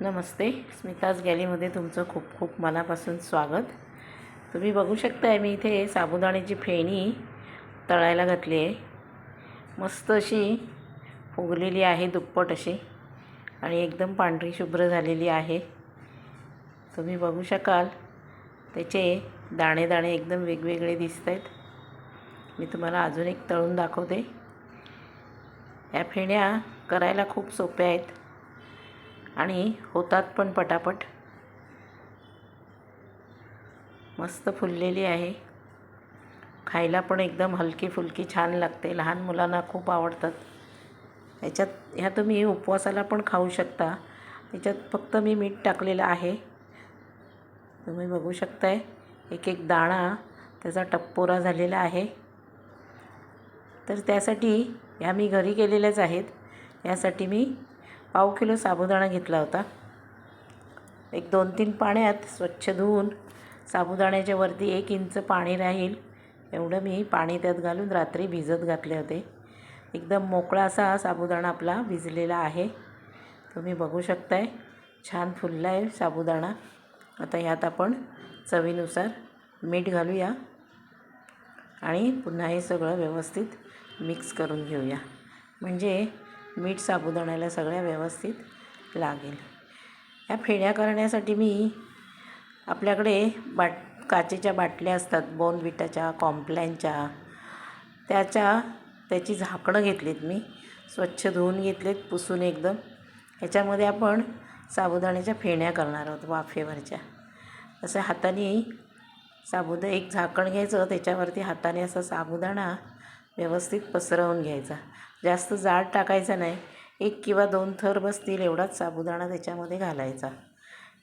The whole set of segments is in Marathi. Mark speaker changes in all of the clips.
Speaker 1: नमस्ते. स्मिताज गॅलीमध्ये तुमचं खूप खूप मनापासून स्वागत. तुम्ही बघू शकताय मी इथे साबुदाण्याची फेणी तळायला घातली आहे. मस्त अशी फुगलेली आहे दुप्पट अशी. आणि एकदम पांढरी शुभ्र झालेली आहे. तुम्ही बघू शकाल त्याचे दाणे दाणे एकदम वेगवेगळे दिसत आहेत मी तुम्हाला अजून एक तळून दाखवते. या फेण्या करायला खूप सोप्या आहेत. आणि होतात पण पटापट. मस्त फुललेली आहे. खायला पण एकदम हलकी फुलकी छान लागते. लहान मुलांना खूप आवडतात. ह्याच्यात ह्या तुम्ही उपवासाला पण खाऊ शकता. त्याच्यात फक्त मी मीठ टाकलेलं आहे. तुम्ही बघू शकताय. एक एक दाणा त्याचा टप्पोरा झालेला आहे. तर त्यासाठी ह्या मी घरी केलेल्याच आहेत. यासाठी मी पाव किलो साबुदाणा घेतला होता. एक दोन तीन पाण्यात स्वच्छ धुवून साबुदाण्याच्या वरती एक इंच पाणी राहील. एवढं मी पाणी त्यात घालून रात्री भिजत घातले होते. एकदम मोकळा असा साबुदाणा आपला भिजलेला आहे. तुम्ही बघू शकताय छान फुलला आहे साबुदाणा. आता ह्यात आपण चवीनुसार मीठ घालूया आणि पुन्हा हे सगळं व्यवस्थित मिक्स करून घेऊया. म्हणजे मीठ साबुदाण्याला सगळ्या व्यवस्थित लागेल. या फेण्या करण्यासाठी मी आपल्याकडे बाट काचेच्या बाटल्या असतात बोनविटाच्या कॉम्प्लॅनच्या. त्याच्या त्याची झाकणं घेतलीत मी. स्वच्छ धुवून घेतलेत पुसून एकदम. ह्याच्यामध्ये आपण साबुदाण्याच्या फेण्या करणार आहोत वाफेवरच्या. असं हाताने साबुदा एक झाकण घ्यायचं त्याच्यावरती हाताने असा साबुदाणा व्यवस्थित पसरवून घ्यायचा. जास्त जाड टाकायचा नाही. एक किंवा दोन थर बसतील एवढाच साबुदाणा त्याच्यामध्ये घालायचा.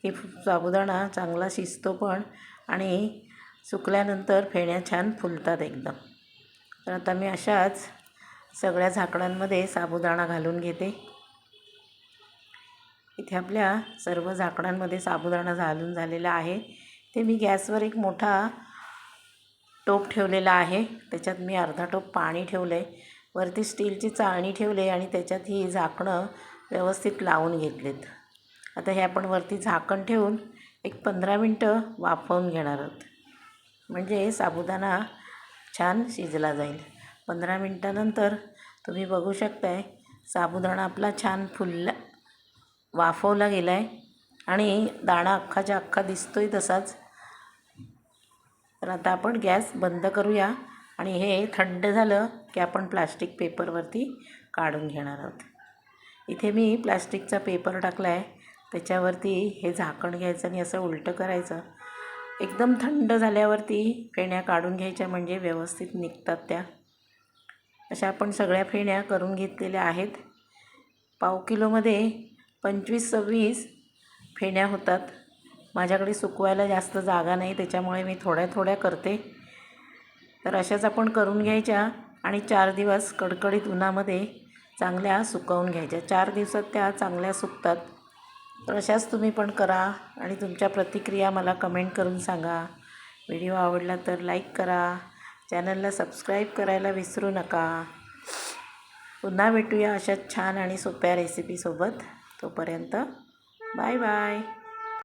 Speaker 1: की साबुदाणा चांगला शिजतो पण आणि सुकल्यानंतर फेण्या छान फुलतात एकदम. तर आता मी अशाच सगळ्या झाकणांमध्ये साबुदाणा घालून घेते. इथे आपल्या सर्व झाकणांमध्ये साबुदाणा घालून झालेला आहे. ते मी गॅसवर एक मोठा टोप ठेवलेला आहे. त्याच्यात मी अर्धा टोप पाणी ठेवलं आहे वरती स्टीलची चाळणी ठेवली आणि त्याच्यात ही झाकणं व्यवस्थित लावून घेतलेत. आता हे आपण वरती झाकण ठेवून एक पंधरा मिनटं वाफवून घेणार आहोत. म्हणजे साबुदाणा छान शिजला जाईल. पंधरा मिनटानंतर तुम्ही बघू शकताय साबुदाणा आपला छान फुलला वाफवला गेला आहे आणि दाणा अख्खाच्या अख्खा दिसतो आहे तसाच तर आता आपण गॅस बंद करूया आणि हे थंड झालं की आपण प्लास्टिक पेपरवरती काढून घेणार आहोत. इथे मी प्लास्टिकचा पेपर टाकला आहे त्याच्यावरती हे झाकण घ्यायचं आणि असं उलटं करायचं. एकदम थंड झाल्यावरती फेण्या काढून घ्यायच्या म्हणजे व्यवस्थित निघतात त्या. अशा आपण सगळ्या फेण्या करून घेतलेल्या आहेत. पाव किलोमध्ये पंचवीस सव्वीस फेण्या होतात. माझ्याकडे सुकवायला जास्त जागा नाही त्याच्यामुळे मी थोड्या थोड्या करते. तर अशाच आपण करून घ्यायच्या आणि चार दिवस कडकडीत उन्हामध्ये चांगल्या सुकवून घ्यायच्या. चार दिवसात त्या चांगल्या सुकतात. तर अशाच तुम्ही पण करा आणि तुमच्या प्रतिक्रिया मला कमेंट करून सांगा. व्हिडिओ आवडला तर लाईक करा. चॅनलला सबस्क्राईब करायला विसरू नका. पुन्हा भेटूया अशाच छान आणि सोप्या रेसिपीसोबत तोपर्यंत बाय बाय.